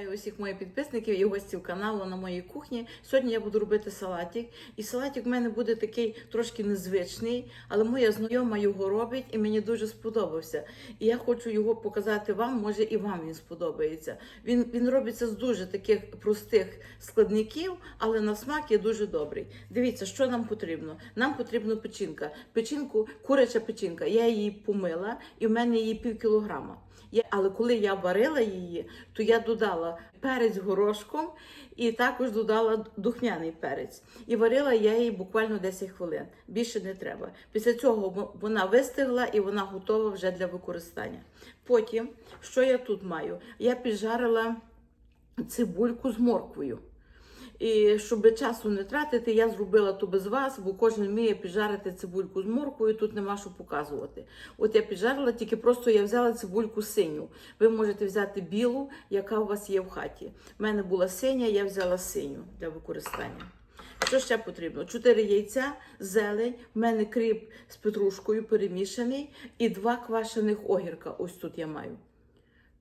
Вітаю усіх моїх підписників і гостів каналу на моїй кухні. Сьогодні я буду робити салатик. І салатик в мене буде такий трошки незвичний, але моя знайома його робить і мені дуже сподобався. І я хочу його показати вам, може і вам він сподобається. Він, він робиться з дуже таких простих складників, але на смак є дуже добрий. Дивіться, що нам потрібно. Нам потрібна печінка. Печінку, куряча печінка. Я її помила, і в мене її пів кілограма. Але коли я варила її, то я додала перець горошком і також додала духмяний перець. І варила я її буквально 10 хвилин. Більше не треба. Після цього вона вистигла і вона готова вже для використання. Потім, що я тут маю? Я піджарила цибульку з морквою. І щоб часу не тратити, я зробила то без вас, бо кожен вміє піджарити цибульку з морквою, тут нема що показувати. От я піджарила, тільки просто я взяла цибульку синю. Ви можете взяти білу, яка у вас є в хаті. У мене була синя, я взяла синю для використання. Що ще потрібно? Чотири яйця, зелень, в мене кріп з петрушкою перемішаний і два квашених огірка. Ось тут я маю.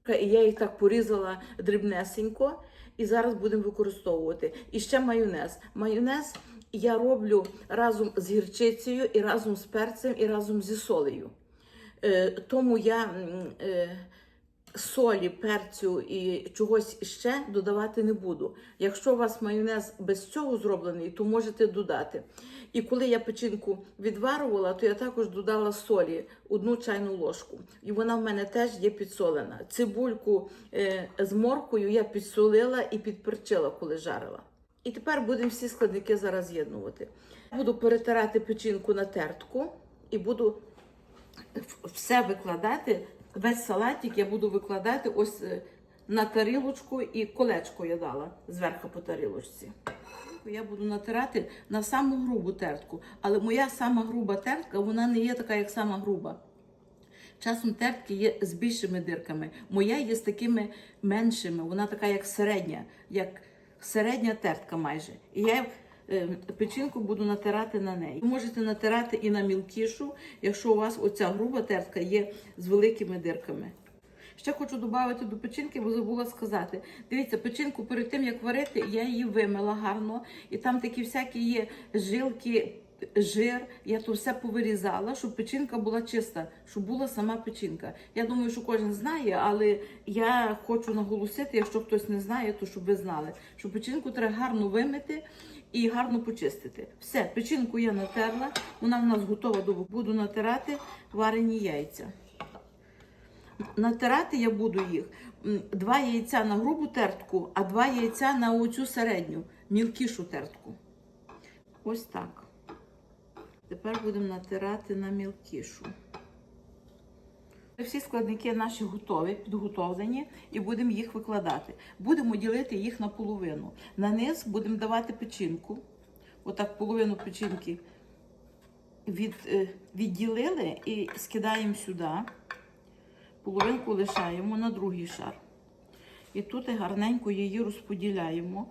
І я їх так порізала дрібнесенько, і зараз будемо використовувати. І ще майонез. Майонез я роблю разом з гірчицею, і разом з перцем, і разом зі солею. Е, тому я е, солі, перцю і чогось ще додавати не буду. Якщо у вас майонез без цього зроблений, то можете додати. І коли я печінку відварувала, то я також додала солі одну чайну ложку. І вона в мене теж є підсолена. Цибульку е, з моркою я підсолила і підперчила, коли жарила. І тепер будемо всі складники зараз з'єднувати. Буду перетирати печінку на тертку і буду все викладати. Весь салатик я буду викладати ось е, на тарілочку і колечко я дала зверху по тарілочці. Я буду натирати на саму грубу тертку, але моя сама груба тертка вона не є така, як сама груба. Часом тертки є з більшими дирками. Моя є з такими меншими, вона така, як середня, як середня тертка майже. І я печінку буду натирати на неї. Можете натирати і на мілкішу, якщо у вас оця груба тертка є з великими дирками. Ще хочу додати до печінки, бо забула сказати. Дивіться, печінку перед тим як варити, я її вимила гарно, і там такі всякі є жилки, жир. Я то все повирізала, щоб печінка була чиста, щоб була сама печінка. Я думаю, що кожен знає, але я хочу наголосити, якщо хтось не знає, то щоб ви знали, що печінку треба гарно вимити і гарно почистити. Все, печінку я натерла, вона в нас готова до буду натирати варені яйця. Натирати я буду їх два яйця на грубу тертку, а два яйця на оцю середню, мілкішу тертку. Ось так. Тепер будемо натирати на мілкішу. Всі складники наші готові, підготовлені, і будемо їх викладати. Будемо ділити їх на половину. На низ будемо давати печінку. Отак половину печінки від, е, відділили і скидаємо сюди половинку лишаємо на другий шар. І тут гарненько її розподіляємо.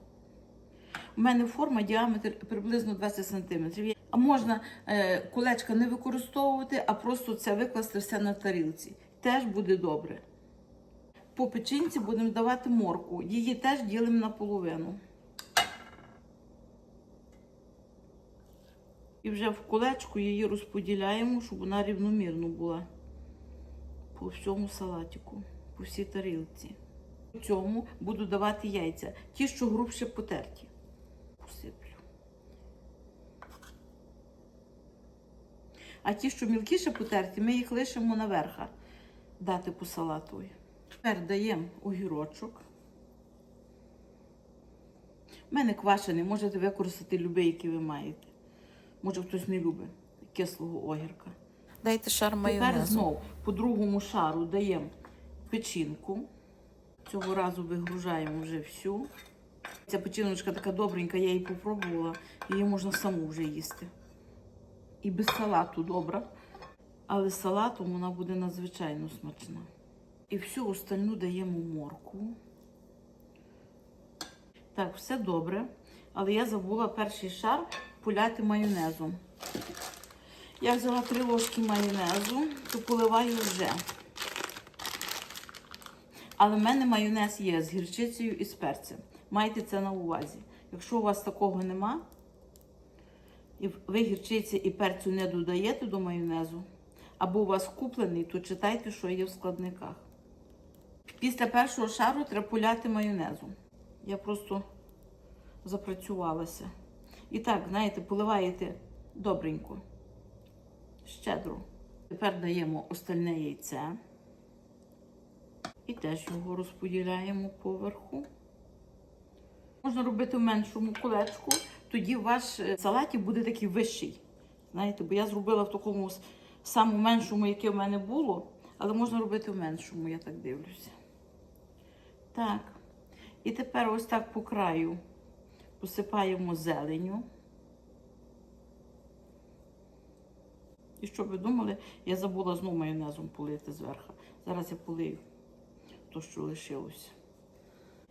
У мене форма діаметр приблизно 20 см. А можна е, колечка не використовувати, а просто це викласти все на тарілці. Теж буде добре. По печінці будемо давати морку. Її теж ділимо на половину. І вже в колечку її розподіляємо, щоб вона рівномірно була по всьому салатику, по всій тарілці. В цьому буду давати яйця. Ті, що грубше потерті. А ті, що мілкіше потерті, ми їх лишимо наверх дати по салату. Тепер даємо огірочок. У мене квашений, можете використати любий, який ви маєте. Може, хтось не любить кислого огірка. Дайте шар Тепер майонезу. знов по другому шару даємо печінку. Цього разу вигружаємо вже всю. Ця печіночка така добренька, я її попробувала, її можна саму вже їсти. І без салату добра, але салатом вона буде надзвичайно смачна. І всю остальну даємо морку. Так, все добре. Але я забула перший шар поляти майонезом. Я взяла три ложки майонезу, то поливаю вже. Але в мене майонез є з гірчицею і з перцем. Майте це на увазі. Якщо у вас такого нема, і ви гірчиці і перцю не додаєте до майонезу, або у вас куплений, то читайте, що є в складниках. Після першого шару треба поляти майонезу. Я просто запрацювалася. І так, знаєте, поливаєте добренько, щедро. Тепер даємо остальне яйце і теж його розподіляємо поверху. Можна робити в меншому колечку, тоді ваш е, салатик буде такий вищий. Знаєте, бо я зробила в такому самому меншому, яке в мене було, але можна робити в меншому, я так дивлюся. Так. І тепер ось так по краю посипаємо зеленю. І що ви думали, я забула знову майонезом полити зверху. Зараз я полию то, що лишилося.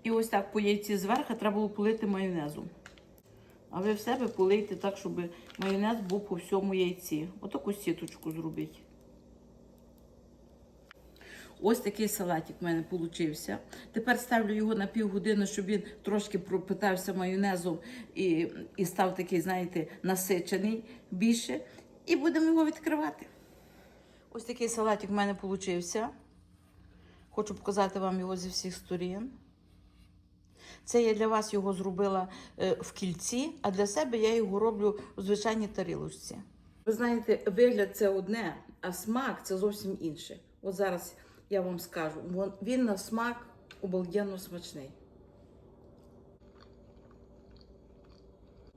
І ось так по яйці зверху треба було полити майонезом. А ви в себе полийте так, щоб майонез був по всьому яйці. Отаку сіточку зробіть. Ось такий салатик в мене получився. Тепер ставлю його на півгодини, щоб він трошки пропитався майонезом і, і став такий, знаєте, насичений більше. І будемо його відкривати. Ось такий салатик в мене получився. Хочу показати вам його зі всіх сторін. Це я для вас його зробила е, в кільці, а для себе я його роблю у звичайній тарілочці. Ви знаєте, вигляд це одне, а смак це зовсім інше. От зараз я вам скажу, він на смак обалденно смачний.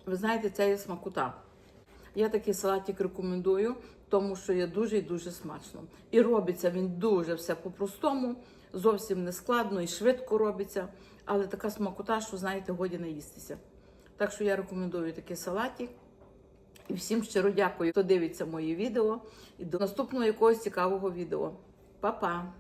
Ви знаєте, це є смакота. Я такий салатик рекомендую, тому що є дуже і дуже смачно. І робиться він дуже все по-простому, зовсім не складно і швидко робиться, але така смакота, що знаєте, годі наїстися. Так що я рекомендую такий салатик. І всім щиро дякую, хто дивиться мої відео. І до наступного якогось цікавого відео. Па-па!